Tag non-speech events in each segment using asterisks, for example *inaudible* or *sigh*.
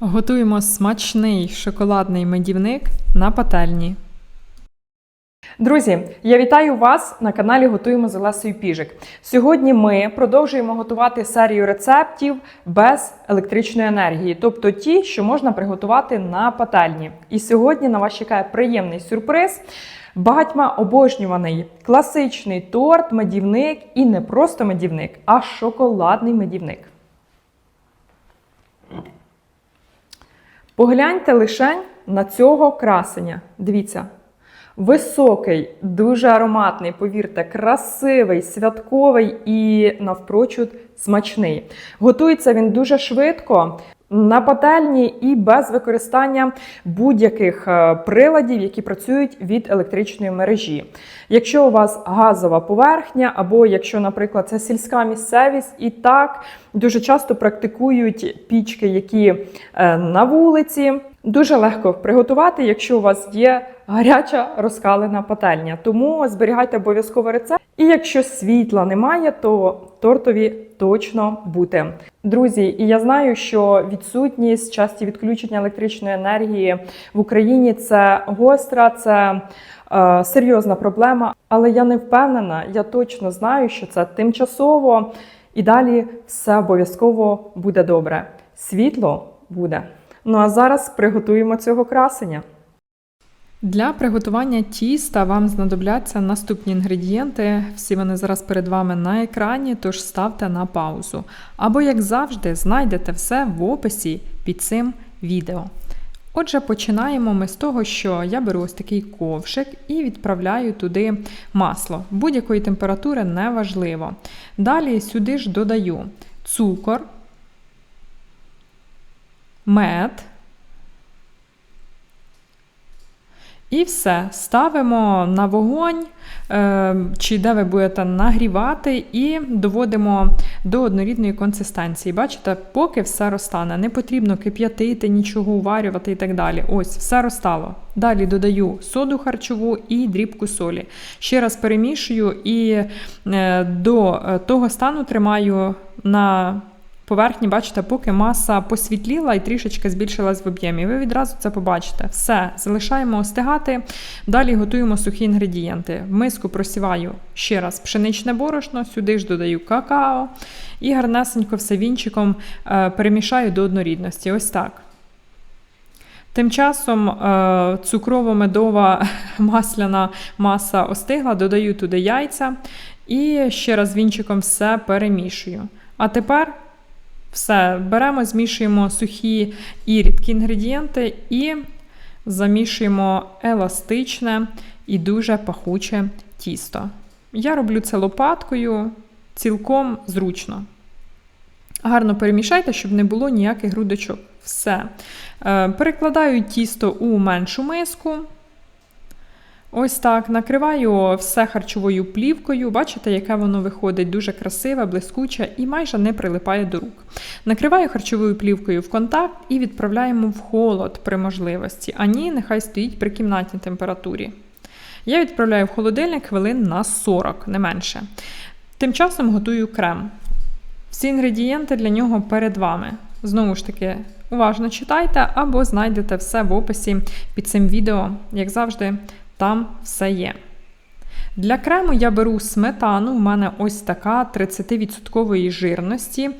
Готуємо смачний шоколадний медівник на пательні. Друзі, я вітаю вас на каналі Готуємо з Олесою Піжик. Сьогодні ми продовжуємо готувати серію рецептів без електричної енергії, тобто ті, що можна приготувати на пательні. І сьогодні на вас чекає приємний сюрприз. Багатьма обожнюваний класичний торт, медівник і не просто медівник, а шоколадний медівник. Погляньте лише на цього красення. Дивіться. Високий, дуже ароматний, повірте, красивий, святковий і навпрочуд смачний. Готується він дуже швидко. На пательні і без використання будь-яких е, приладів, які працюють від електричної мережі. Якщо у вас газова поверхня, або якщо, наприклад, це сільська місцевість, і так дуже часто практикують пічки, які е, на вулиці. Дуже легко приготувати, якщо у вас є гаряча розкалена пательня. Тому зберігайте обов'язково рецепт. І якщо світла немає, то тортові точно буде. Друзі, і я знаю, що відсутність часті відключення електричної енергії в Україні це гостра, це е, серйозна проблема. Але я не впевнена, я точно знаю, що це тимчасово і далі все обов'язково буде добре. Світло буде. Ну а зараз приготуємо цього красення. Для приготування тіста вам знадобляться наступні інгредієнти. Всі вони зараз перед вами на екрані, тож ставте на паузу. Або, як завжди, знайдете все в описі під цим відео. Отже, починаємо ми з того, що я беру ось такий ковшик і відправляю туди масло. Будь-якої температури неважливо. Далі сюди ж додаю цукор, мед. І все, ставимо на вогонь, е, чи де ви будете нагрівати, і доводимо до однорідної консистенції. Бачите, поки все розтане. Не потрібно кип'ятити, нічого уварювати і так далі. Ось, все розтало. Далі додаю соду харчову і дрібку солі. Ще раз перемішую і е, до того стану тримаю на поверхні, бачите, поки маса посвітліла і трішечки збільшилась в об'ємі. Ви відразу це побачите. Все, залишаємо остигати. Далі готуємо сухі інгредієнти. В миску просіваю ще раз пшеничне борошно, сюди ж додаю какао і гарнесенько все вінчиком е, перемішаю до однорідності. Ось так. Тим часом е, цукрово-медова *laughs* масляна маса остигла, додаю туди яйця і ще раз вінчиком все перемішую. А тепер все, беремо, змішуємо сухі і рідкі інгредієнти і замішуємо еластичне і дуже пахуче тісто. Я роблю це лопаткою цілком зручно. Гарно перемішайте, щоб не було ніяких грудочок. Все. Е, перекладаю тісто у меншу миску. Ось так накриваю все харчовою плівкою. Бачите, яке воно виходить дуже красиве, блискуче і майже не прилипає до рук. Накриваю харчовою плівкою в контакт і відправляємо в холод при можливості. А ні, нехай стоїть при кімнатній температурі. Я відправляю в холодильник хвилин на 40, не менше. Тим часом готую крем. Всі інгредієнти для нього перед вами. Знову ж таки, уважно читайте або знайдете все в описі під цим відео, як завжди. Там все є. Для крему я беру сметану, у мене ось така 30% жирності.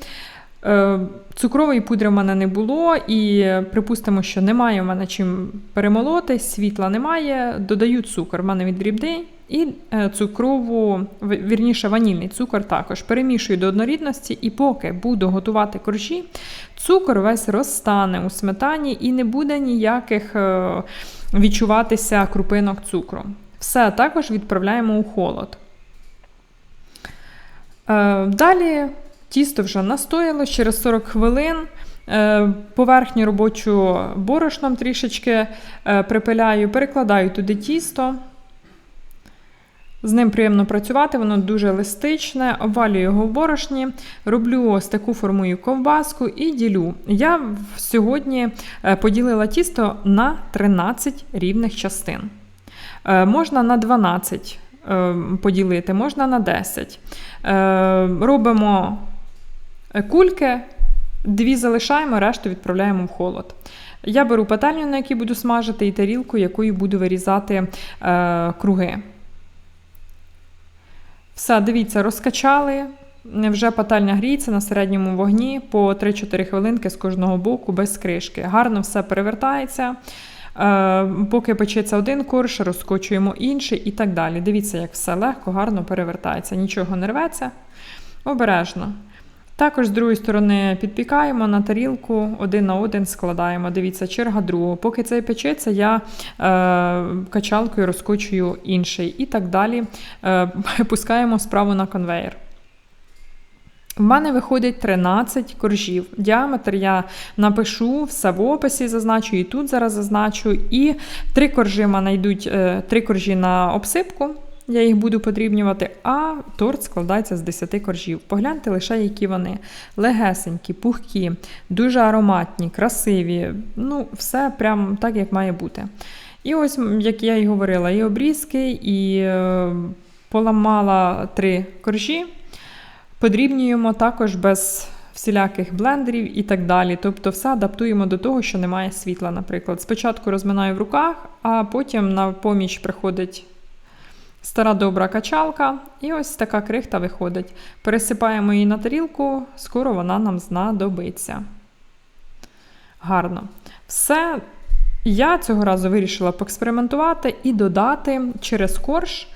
Е, цукрової пудри в мене не було, і припустимо, що немає в мене чим перемолоти, світла немає. Додаю цукор, в мене віддрібний, і е, цукрову, вірніше, ванільний цукор також перемішую до однорідності, і поки буду готувати коржі, цукор весь розстане у сметані і не буде ніяких е, відчуватися крупинок цукру. Все також відправляємо у холод. Далі Тісто вже настояло через 40 хвилин. Е, поверхню робочу борошном трішечки е, припиляю, перекладаю туди тісто. З ним приємно працювати, воно дуже еластичне, обвалюю його в борошні, роблю ось таку формую ковбаску і ділю. Я сьогодні е, поділила тісто на 13 рівних частин. Можна на 12 поділити, можна на 10. Робимо Е, кульки Дві залишаємо, решту відправляємо в холод. Я беру пательню, на якій буду смажити, і тарілку, якою буду вирізати е, круги. Все, дивіться, розкачали. Вже пательня гріється на середньому вогні по 3-4 хвилинки з кожного боку без кришки. Гарно все перевертається. Е, поки печеться один корж, розкочуємо інший і так далі. Дивіться, як все легко, гарно перевертається, нічого не рветься. Обережно. Також з другої сторони підпікаємо на тарілку, один на один складаємо. Дивіться, черга другого. Поки цей печеться, я е, качалкою розкочую інший. І так далі е, *laughs* пускаємо справу на конвейер. В мене виходить 13 коржів. Діаметр я напишу, все в описі зазначу, і тут зараз зазначу. І три коржі в мене йдуть е, три коржі на обсипку. Я їх буду подрібнювати, а торт складається з 10 коржів. Погляньте лише, які вони легесенькі, пухкі, дуже ароматні, красиві. Ну, все прям так, як має бути. І ось, як я і говорила, і обрізки, і е, поламала три коржі. Подрібнюємо також без всіляких блендерів і так далі. Тобто все адаптуємо до того, що немає світла, наприклад. Спочатку розминаю в руках, а потім на поміч приходить стара добра качалка, і ось така крихта виходить. Пересипаємо її на тарілку, скоро вона нам знадобиться. Гарно. Все. Я цього разу вирішила поекспериментувати і додати через корж.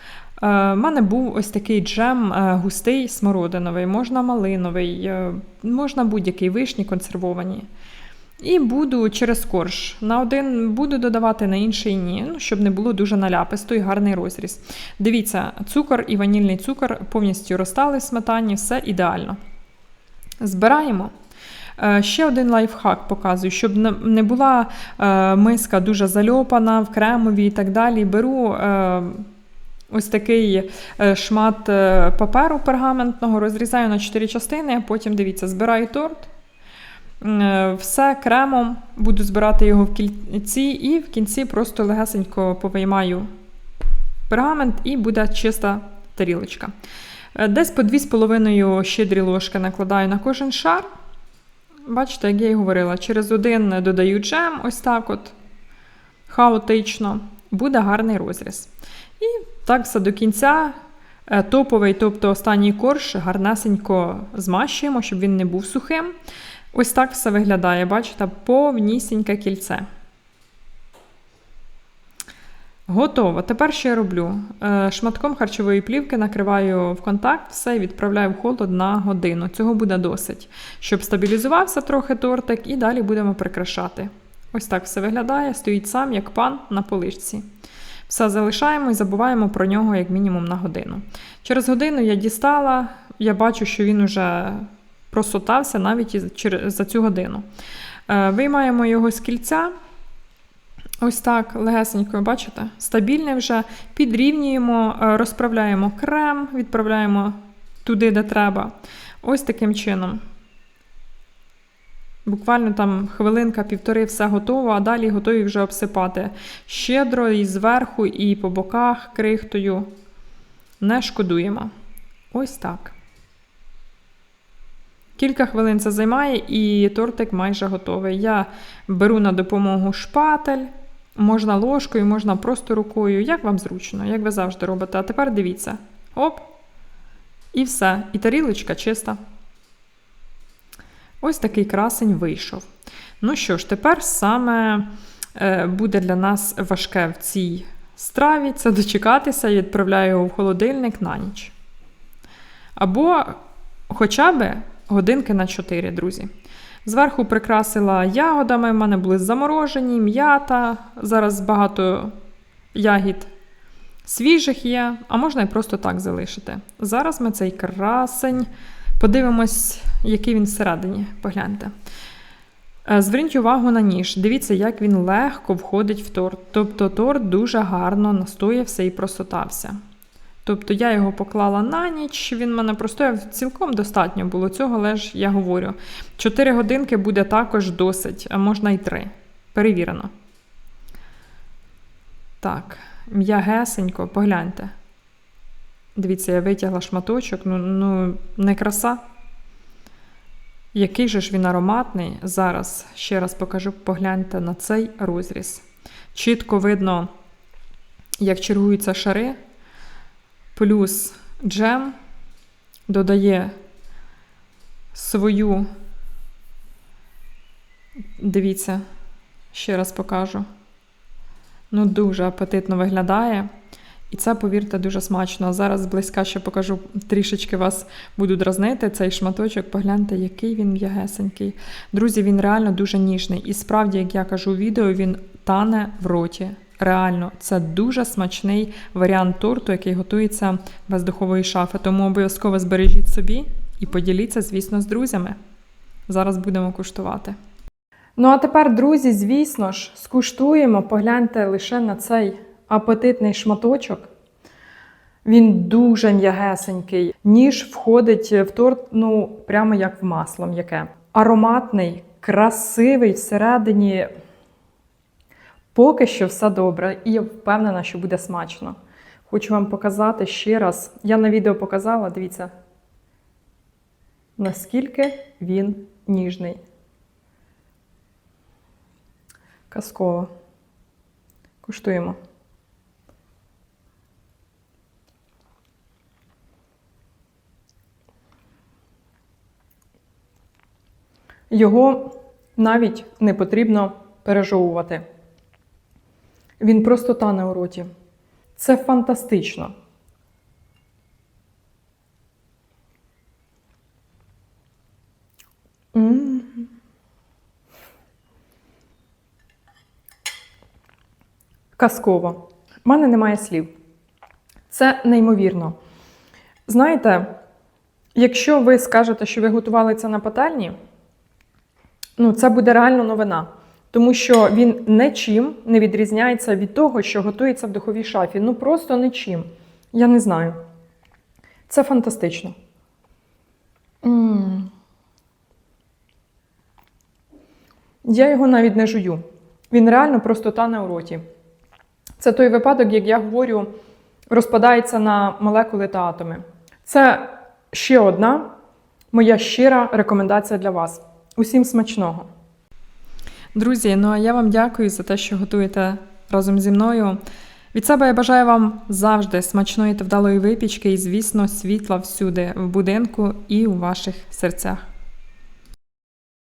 У е, мене був ось такий джем е, густий смородиновий, можна малиновий, е, можна будь-який вишні консервовані. І буду через корж. На один буду додавати, на інший ні, ну, щоб не було дуже наляписто і гарний розріз. Дивіться, цукор і ванільний цукор повністю розтали в сметані, все ідеально. Збираємо. Ще один лайфхак показую, щоб не була миска дуже зальопана в кремові і так далі. Беру ось такий шмат паперу пергаментного, розрізаю на 4 частини, а потім дивіться, збираю торт. Е, все кремом, буду збирати його в кільці, і в кінці просто легесенько повиймаю пергамент і буде чиста тарілочка. Е, десь по 2,5 щедрі ложки накладаю на кожен шар. Бачите, як я і говорила, через один додаю джем, ось так от, хаотично, буде гарний розріз. І так все до кінця. Е, топовий, тобто останній корж, гарнесенько змащуємо, щоб він не був сухим. Ось так все виглядає, бачите, повнісіньке кільце. Готово. Тепер що я роблю? Е, шматком харчової плівки накриваю в контакт, все і відправляю в холод на годину. Цього буде досить, щоб стабілізувався трохи тортик, і далі будемо прикрашати. Ось так все виглядає, стоїть сам, як пан на полишці. Все залишаємо і забуваємо про нього як мінімум на годину. Через годину я дістала, я бачу, що він уже просотався навіть за цю годину. Е, виймаємо його з кільця. Ось так, легесенько, бачите? Стабільне вже. Підрівнюємо, е, розправляємо крем, відправляємо туди, де треба. Ось таким чином. Буквально там хвилинка-півтори все готово, а далі готові вже обсипати. Щедро і зверху, і по боках крихтою. Не шкодуємо. Ось так. Кілька хвилин це займає, і тортик майже готовий. Я беру на допомогу шпатель, можна ложкою, можна просто рукою, як вам зручно, як ви завжди робите. А тепер дивіться. Оп! І все. І тарілочка чиста. Ось такий красень вийшов. Ну що ж, тепер саме е, буде для нас важке в цій страві це дочекатися і відправляю його в холодильник на ніч. Або хоча б годинки на 4, друзі. Зверху прикрасила ягодами, в мене були заморожені, м'ята. Зараз багато ягід свіжих є, а можна і просто так залишити. Зараз ми цей красень подивимось, який він всередині. Погляньте. Е, зверніть увагу на ніж. Дивіться, як він легко входить в торт. Тобто торт дуже гарно настоявся і просотався. Тобто я його поклала на ніч, він мене простояв цілком достатньо було цього, але ж я говорю. Чотири годинки буде також досить, а можна й три. Перевірено. Так, м'ягесенько, погляньте. Дивіться, я витягла шматочок, ну, ну не краса. Який же ж він ароматний. Зараз ще раз покажу, погляньте на цей розріз. Чітко видно, як чергуються шари, плюс джем додає свою. Дивіться, ще раз покажу. Ну, дуже апетитно виглядає. І це, повірте, дуже смачно. А зараз зблизька ще покажу, трішечки вас буду дразнити. Цей шматочок, погляньте, який він м'ягесенький. Друзі, він реально дуже ніжний. І справді, як я кажу у відео, він тане в роті. Реально, це дуже смачний варіант торту, який готується без духової шафи. Тому обов'язково збережіть собі і поділіться, звісно, з друзями. Зараз будемо куштувати. Ну а тепер, друзі, звісно ж, скуштуємо, погляньте лише на цей апетитний шматочок. Він дуже м'ягесенький. Ніж входить в торт, ну, прямо як в масло м'яке. Ароматний, красивий всередині. Поки що все добре, і я впевнена, що буде смачно. Хочу вам показати ще раз. Я на відео показала, дивіться, наскільки він ніжний. Казково. Куштуємо. Його навіть не потрібно пережовувати. Він просто тане у роті. Це фантастично. Казково. У мене немає слів. Це неймовірно. Знаєте, якщо ви скажете, що ви готували це на пательні, ну, це буде реально новина. Тому що він нічим не відрізняється від того, що готується в духовій шафі. Ну просто нічим. Я не знаю. Це фантастично. м Я його навіть не жую. Він реально просто тане у роті. Це той випадок, як я говорю, розпадається на молекули та атоми. Це ще одна моя щира рекомендація для вас. Усім смачного! Друзі, ну а я вам дякую за те, що готуєте разом зі мною. Від себе я бажаю вам завжди смачної та вдалої випічки і, звісно, світла всюди в будинку і у ваших серцях.